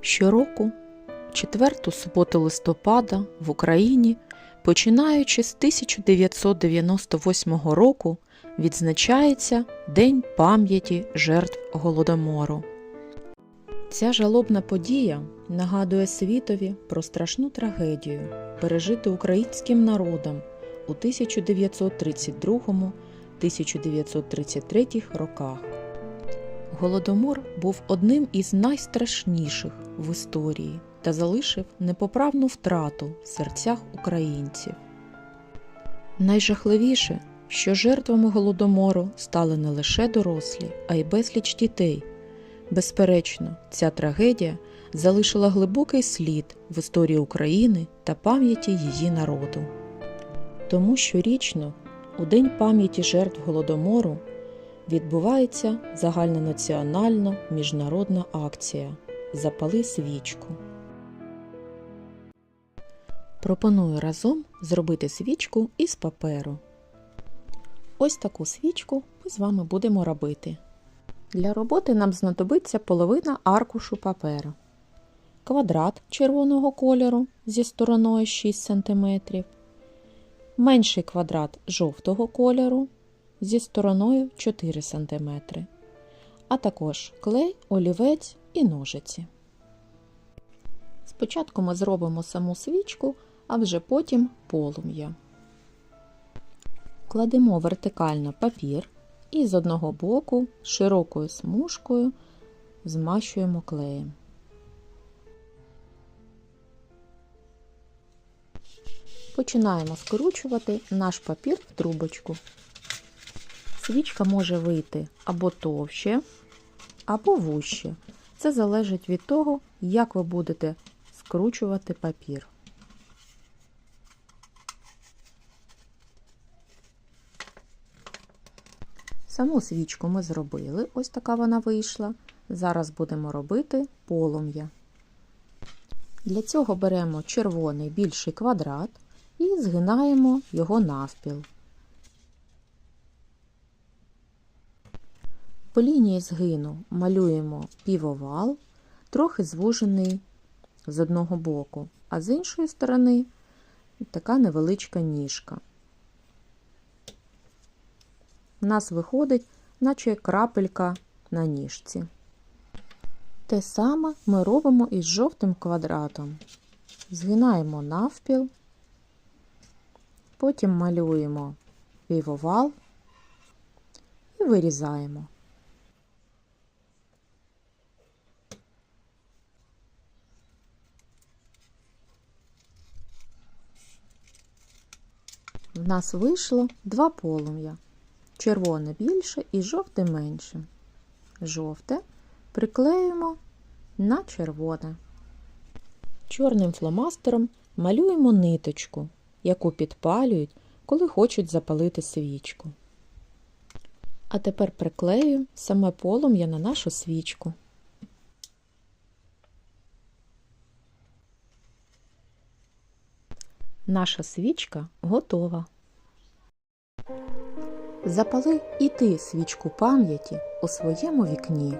Щороку, четверту суботу листопада в Україні, починаючи з 1998 року, відзначається День пам'яті жертв Голодомору. Ця жалобна подія нагадує світові про страшну трагедію, пережиту українським народом у 1932-1933 роках. Голодомор був одним із найстрашніших в історії та залишив непоправну втрату в серцях українців. Найжахливіше, що жертвами голодомору стали не лише дорослі, а й безліч дітей. Безперечно, ця трагедія залишила глибокий слід в історії України та пам'яті її народу. Тому щорічно, у День пам'яті жертв голодомору, відбувається загальнонаціональна міжнародна акція Запали свічку. Пропоную разом зробити свічку із паперу. Ось таку свічку ми з вами будемо робити. Для роботи нам знадобиться половина аркушу паперу, квадрат червоного кольору зі стороною 6 см, менший квадрат жовтого кольору зі стороною 4 см, а також клей, олівець і ножиці. Спочатку ми зробимо саму свічку, а вже потім полум'я. Кладемо вертикально папір і з одного боку широкою смужкою змащуємо клеєм. Починаємо скручувати наш папір в трубочку. Свічка може вийти або товще, або вужче. Це залежить від того, як ви будете скручувати папір. Саму свічку ми зробили, ось така вона вийшла. Зараз будемо робити полум'я. Для цього беремо червоний більший квадрат і згинаємо його навпіл. По лінії згину малюємо півовал, трохи звужений з одного боку, а з іншої сторони така невеличка ніжка. У нас виходить, наче крапелька на ніжці. Те саме ми робимо із жовтим квадратом. Згинаємо навпіл, потім малюємо півовал і вирізаємо. В нас вийшло два полум'я. Червоне більше і жовте менше. Жовте приклеюємо на червоне. Чорним фломастером малюємо ниточку, яку підпалюють, коли хочуть запалити свічку. А тепер приклею саме полум'я на нашу свічку. Наша свічка готова. Запали і ти свічку пам'яті у своєму вікні.